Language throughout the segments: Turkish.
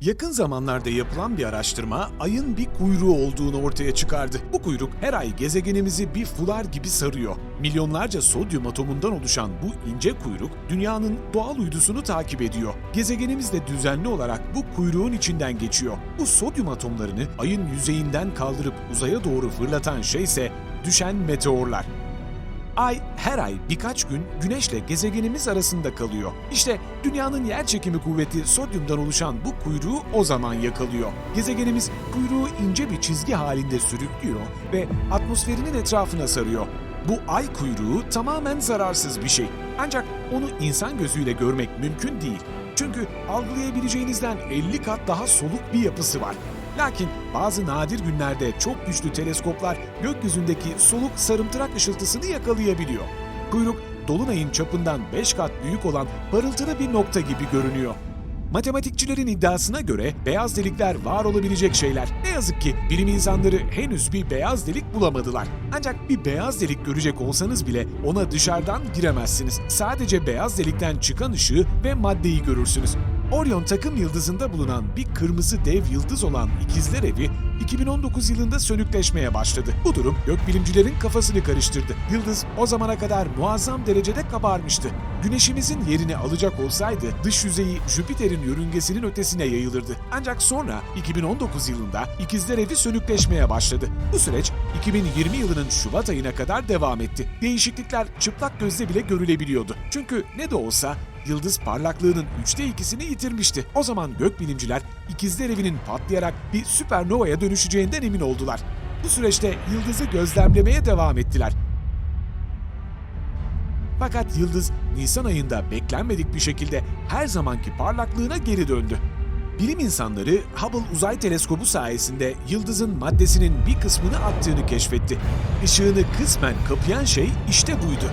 Yakın zamanlarda yapılan bir araştırma ayın bir kuyruğu olduğunu ortaya çıkardı. Bu kuyruk her ay gezegenimizi bir fular gibi sarıyor. Milyonlarca sodyum atomundan oluşan bu ince kuyruk dünyanın doğal uydusunu takip ediyor. Gezegenimiz de düzenli olarak bu kuyruğun içinden geçiyor. Bu sodyum atomlarını ayın yüzeyinden kaldırıp uzaya doğru fırlatan şey ise düşen meteorlar. Ay her ay birkaç gün Güneş'le gezegenimiz arasında kalıyor. İşte dünyanın yer çekimi kuvveti sodyumdan oluşan bu kuyruğu o zaman yakalıyor. Gezegenimiz kuyruğu ince bir çizgi halinde sürüklüyor ve atmosferinin etrafına sarıyor. Bu ay kuyruğu tamamen zararsız bir şey. Ancak onu insan gözüyle görmek mümkün değil. Çünkü algılayabileceğinizden 50 kat daha soluk bir yapısı var. Lakin bazı nadir günlerde çok güçlü teleskoplar gökyüzündeki soluk sarımtırak ışıltısını yakalayabiliyor. Kuyruk, dolunayın çapından 5 kat büyük olan parıltılı bir nokta gibi görünüyor. Matematikçilerin iddiasına göre beyaz delikler var olabilecek şeyler. Ne yazık ki bilim insanları henüz bir beyaz delik bulamadılar. Ancak bir beyaz delik görecek olsanız bile ona dışarıdan giremezsiniz. Sadece beyaz delikten çıkan ışığı ve maddeyi görürsünüz. Orion takım yıldızında bulunan bir kırmızı dev yıldız olan İkizler Evi 2019 yılında sönükleşmeye başladı. Bu durum gökbilimcilerin kafasını karıştırdı. Yıldız o zamana kadar muazzam derecede kabarmıştı. Güneşimizin yerini alacak olsaydı dış yüzeyi Jüpiter'in yörüngesinin ötesine yayılırdı. Ancak sonra 2019 yılında İkizler Evi sönükleşmeye başladı. Bu süreç 2020 yılının Şubat ayına kadar devam etti. Değişiklikler çıplak gözle bile görülebiliyordu. Çünkü ne de olsa yıldız parlaklığının üçte ikisini yitirmişti. O zaman gökbilimciler ikizler evinin patlayarak bir süpernovaya dönüşeceğinden emin oldular. Bu süreçte yıldızı gözlemlemeye devam ettiler. Fakat yıldız Nisan ayında beklenmedik bir şekilde her zamanki parlaklığına geri döndü. Bilim insanları Hubble Uzay Teleskobu sayesinde yıldızın maddesinin bir kısmını attığını keşfetti. Işığını kısmen kapayan şey işte buydu.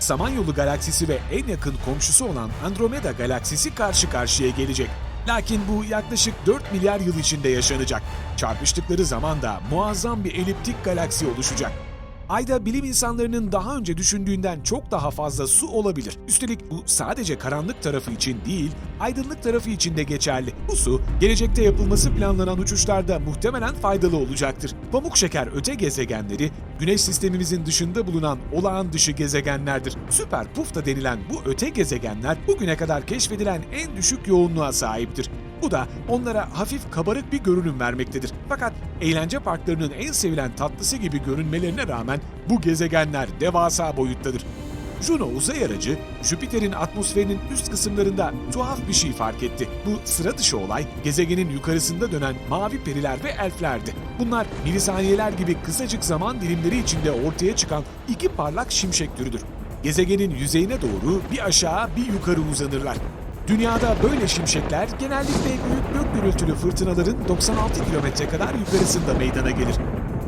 Samanyolu galaksisi ve en yakın komşusu olan Andromeda galaksisi karşı karşıya gelecek. Lakin bu yaklaşık 4 milyar yıl içinde yaşanacak. Çarpıştıkları zaman da muazzam bir eliptik galaksi oluşacak. Ayda bilim insanlarının daha önce düşündüğünden çok daha fazla su olabilir. Üstelik bu sadece karanlık tarafı için değil, aydınlık tarafı için de geçerli. Bu su, gelecekte yapılması planlanan uçuşlarda muhtemelen faydalı olacaktır. Pamuk şeker öte gezegenleri, Güneş sistemimizin dışında bulunan olağan dışı gezegenlerdir. Süper Pufta denilen bu öte gezegenler bugüne kadar keşfedilen en düşük yoğunluğa sahiptir. Bu da onlara hafif kabarık bir görünüm vermektedir. Fakat eğlence parklarının en sevilen tatlısı gibi görünmelerine rağmen bu gezegenler devasa boyuttadır. Juno uzay aracı, Jüpiter'in atmosferinin üst kısımlarında tuhaf bir şey fark etti. Bu sıra dışı olay, gezegenin yukarısında dönen mavi periler ve elflerdi. Bunlar milisaniyeler gibi kısacık zaman dilimleri içinde ortaya çıkan iki parlak şimşek türüdür. Gezegenin yüzeyine doğru bir aşağı bir yukarı uzanırlar. Dünyada böyle şimşekler genellikle büyük gök gürültülü fırtınaların 96 kilometre kadar yukarısında meydana gelir.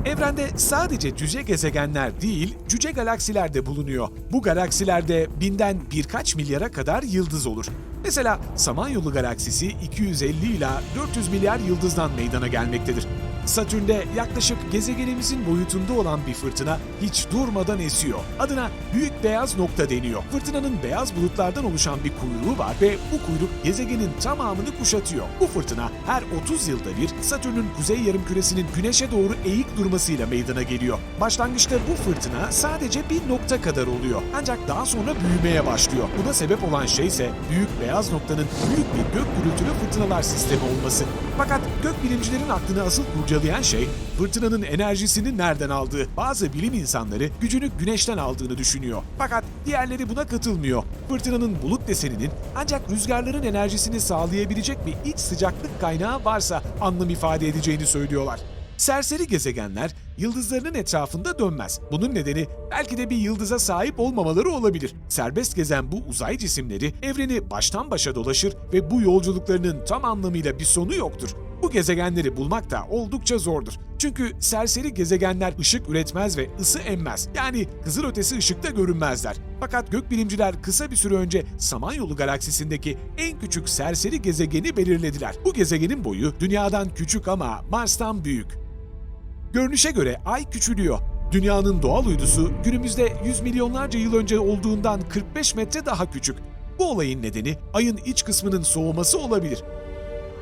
Evrende sadece cüce gezegenler değil, cüce galaksiler de bulunuyor. Bu galaksilerde binden birkaç milyara kadar yıldız olur. Mesela Samanyolu galaksisi 250 ila 400 milyar yıldızdan meydana gelmektedir. Satürn'de yaklaşık gezegenimizin boyutunda olan bir fırtına hiç durmadan esiyor. Adına Büyük Beyaz Nokta deniyor. Fırtınanın beyaz bulutlardan oluşan bir kuyruğu var ve bu kuyruk gezegenin tamamını kuşatıyor. Bu fırtına her 30 yılda bir Satürn'ün kuzey yarımküresinin güneşe doğru eğik durmasıyla meydana geliyor. Başlangıçta bu fırtına sadece bir nokta kadar oluyor. Ancak daha sonra büyümeye başlıyor. Buna sebep olan şey ise Büyük Beyaz Nokta'nın büyük bir gök gürültülü fırtınalar sistemi olması. Fakat gökbilimcilerin aklını asıl kurcalayan şey fırtınanın enerjisini nereden aldığı. Bazı bilim insanları gücünü güneşten aldığını düşünüyor. Fakat diğerleri buna katılmıyor. Fırtınanın bulut deseninin ancak rüzgarların enerjisini sağlayabilecek bir iç sıcaklık kaynağı varsa anlam ifade edeceğini söylüyorlar. Serseri gezegenler yıldızlarının etrafında dönmez. Bunun nedeni belki de bir yıldıza sahip olmamaları olabilir. Serbest gezen bu uzay cisimleri evreni baştan başa dolaşır ve bu yolculuklarının tam anlamıyla bir sonu yoktur. Bu gezegenleri bulmak da oldukça zordur. Çünkü serseri gezegenler ışık üretmez ve ısı emmez. Yani kızılötesi ışıkta görünmezler. Fakat gökbilimciler kısa bir süre önce Samanyolu galaksisindeki en küçük serseri gezegeni belirlediler. Bu gezegenin boyu Dünya'dan küçük ama Mars'tan büyük. Görünüşe göre Ay küçülüyor. Dünyanın doğal uydusu günümüzde yüz milyonlarca yıl önce olduğundan 45 metre daha küçük. Bu olayın nedeni Ay'ın iç kısmının soğuması olabilir.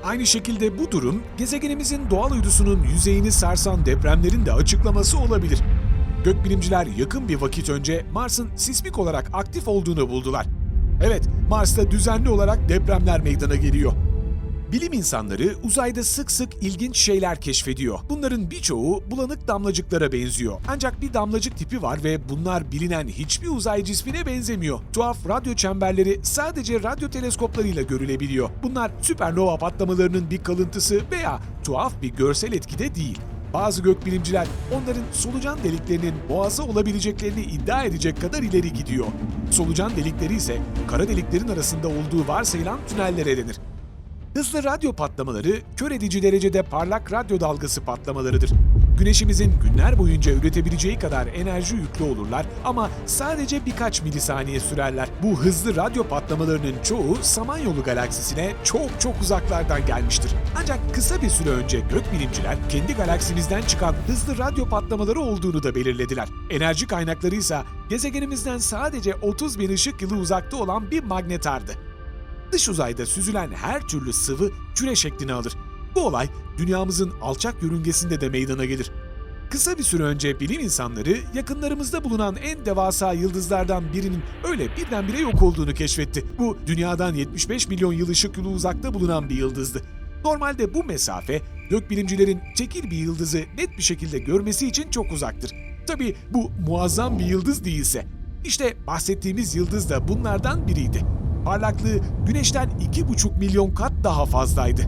Aynı şekilde bu durum gezegenimizin doğal uydusunun yüzeyini sarsan depremlerin de açıklaması olabilir. Gökbilimciler yakın bir vakit önce Mars'ın sismik olarak aktif olduğunu buldular. Evet, Mars'ta düzenli olarak depremler meydana geliyor. Bilim insanları uzayda sık sık ilginç şeyler keşfediyor. Bunların birçoğu bulanık damlacıklara benziyor. Ancak bir damlacık tipi var ve bunlar bilinen hiçbir uzay cismine benzemiyor. Tuhaf radyo çemberleri sadece radyo teleskoplarıyla görülebiliyor. Bunlar süpernova patlamalarının bir kalıntısı veya tuhaf bir görsel etkide değil. Bazı gökbilimciler onların solucan deliklerinin boğazı olabileceklerini iddia edecek kadar ileri gidiyor. Solucan delikleri ise kara deliklerin arasında olduğu varsayılan tünellere denir. Hızlı radyo patlamaları kör edici derecede parlak radyo dalgası patlamalarıdır. Güneşimizin günler boyunca üretebileceği kadar enerji yüklü olurlar ama sadece birkaç milisaniye sürerler. Bu hızlı radyo patlamalarının çoğu Samanyolu galaksisine çok çok uzaklardan gelmiştir. Ancak kısa bir süre önce gökbilimciler kendi galaksimizden çıkan hızlı radyo patlamaları olduğunu da belirlediler. Enerji kaynakları ise gezegenimizden sadece 30 bin ışık yılı uzakta olan bir magnetardı. Dış uzayda süzülen her türlü sıvı küre şeklini alır. Bu olay dünyamızın alçak yörüngesinde de meydana gelir. Kısa bir süre önce bilim insanları yakınlarımızda bulunan en devasa yıldızlardan birinin öyle birdenbire yok olduğunu keşfetti. Bu dünyadan 75 milyon yıl ışık yılı uzakta bulunan bir yıldızdı. Normalde bu mesafe gökbilimcilerin tekil bir yıldızı net bir şekilde görmesi için çok uzaktır. Tabii bu muazzam bir yıldız değilse. İşte bahsettiğimiz yıldız da bunlardan biriydi parlaklığı Güneş'ten 2,5 milyon kat daha fazlaydı.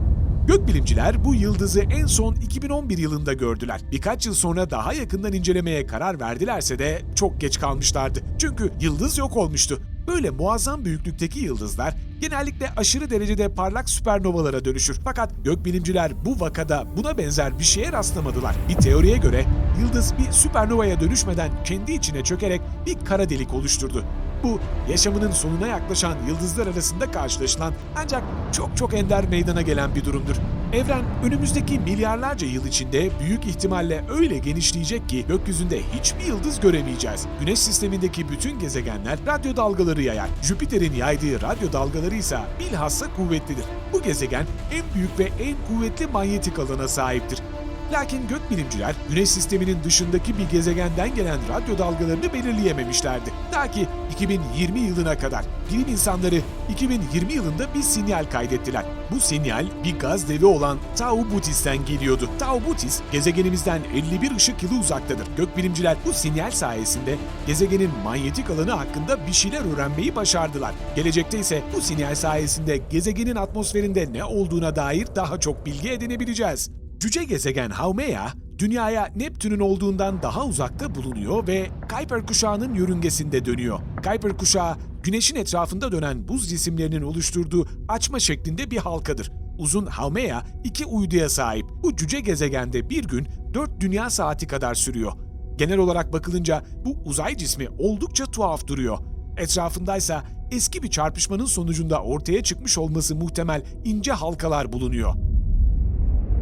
Gökbilimciler bu yıldızı en son 2011 yılında gördüler. Birkaç yıl sonra daha yakından incelemeye karar verdilerse de çok geç kalmışlardı. Çünkü yıldız yok olmuştu. Böyle muazzam büyüklükteki yıldızlar genellikle aşırı derecede parlak süpernovalara dönüşür. Fakat gökbilimciler bu vakada buna benzer bir şeye rastlamadılar. Bir teoriye göre yıldız bir süpernovaya dönüşmeden kendi içine çökerek bir kara delik oluşturdu. Bu yaşamının sonuna yaklaşan yıldızlar arasında karşılaşılan ancak çok çok ender meydana gelen bir durumdur. Evren önümüzdeki milyarlarca yıl içinde büyük ihtimalle öyle genişleyecek ki gökyüzünde hiçbir yıldız göremeyeceğiz. Güneş sistemindeki bütün gezegenler radyo dalgaları yayar. Jüpiter'in yaydığı radyo dalgaları ise bilhassa kuvvetlidir. Bu gezegen en büyük ve en kuvvetli manyetik alana sahiptir. Lakin gökbilimciler Güneş sisteminin dışındaki bir gezegenden gelen radyo dalgalarını belirleyememişlerdi. Ta ki 2020 yılına kadar bilim insanları 2020 yılında bir sinyal kaydettiler. Bu sinyal bir gaz devi olan Tau Butis'ten geliyordu. Tau Butis gezegenimizden 51 ışık yılı uzaktadır. Gökbilimciler bu sinyal sayesinde gezegenin manyetik alanı hakkında bir şeyler öğrenmeyi başardılar. Gelecekte ise bu sinyal sayesinde gezegenin atmosferinde ne olduğuna dair daha çok bilgi edinebileceğiz. Cüce gezegen Haumea, Dünya'ya Neptün'ün olduğundan daha uzakta bulunuyor ve Kuiper kuşağının yörüngesinde dönüyor. Kuiper kuşağı, Güneş'in etrafında dönen buz cisimlerinin oluşturduğu açma şeklinde bir halkadır. Uzun Haumea iki uyduya sahip. Bu cüce gezegende bir gün 4 dünya saati kadar sürüyor. Genel olarak bakılınca bu uzay cismi oldukça tuhaf duruyor. Etrafındaysa eski bir çarpışmanın sonucunda ortaya çıkmış olması muhtemel ince halkalar bulunuyor.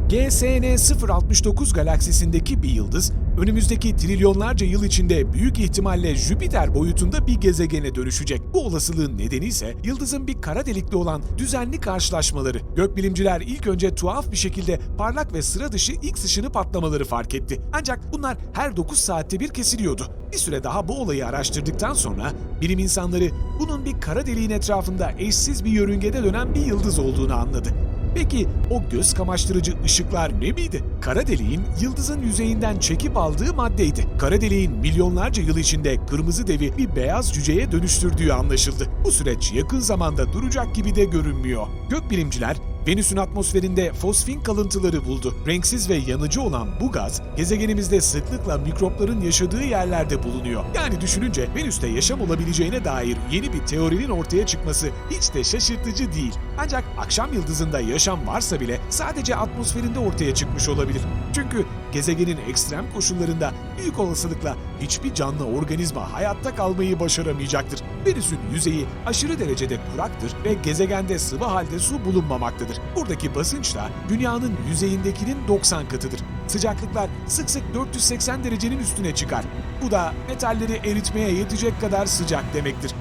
GSN 069 galaksisindeki bir yıldız, önümüzdeki trilyonlarca yıl içinde büyük ihtimalle Jüpiter boyutunda bir gezegene dönüşecek. Bu olasılığın nedeni ise yıldızın bir kara delikli olan düzenli karşılaşmaları. Gökbilimciler ilk önce tuhaf bir şekilde parlak ve sıra dışı X ışını patlamaları fark etti. Ancak bunlar her 9 saatte bir kesiliyordu. Bir süre daha bu olayı araştırdıktan sonra bilim insanları bunun bir kara deliğin etrafında eşsiz bir yörüngede dönen bir yıldız olduğunu anladı. Peki o göz kamaştırıcı ışıklar ne miydi? Kara deliğin yıldızın yüzeyinden çekip aldığı maddeydi. Kara deliğin milyonlarca yıl içinde kırmızı devi bir beyaz cüceye dönüştürdüğü anlaşıldı. Bu süreç yakın zamanda duracak gibi de görünmüyor. Gökbilimciler Venüs'ün atmosferinde fosfin kalıntıları buldu. Renksiz ve yanıcı olan bu gaz, gezegenimizde sıklıkla mikropların yaşadığı yerlerde bulunuyor. Yani düşününce Venüs'te yaşam olabileceğine dair yeni bir teorinin ortaya çıkması hiç de şaşırtıcı değil. Ancak akşam yıldızında yaşam varsa bile sadece atmosferinde ortaya çıkmış olabilir. Çünkü gezegenin ekstrem koşullarında büyük olasılıkla hiçbir canlı organizma hayatta kalmayı başaramayacaktır. Venüs'ün yüzeyi aşırı derecede kuraktır ve gezegende sıvı halde su bulunmamaktadır. Buradaki basınç da dünyanın yüzeyindekinin 90 katıdır. Sıcaklıklar sık sık 480 derecenin üstüne çıkar. Bu da metalleri eritmeye yetecek kadar sıcak demektir.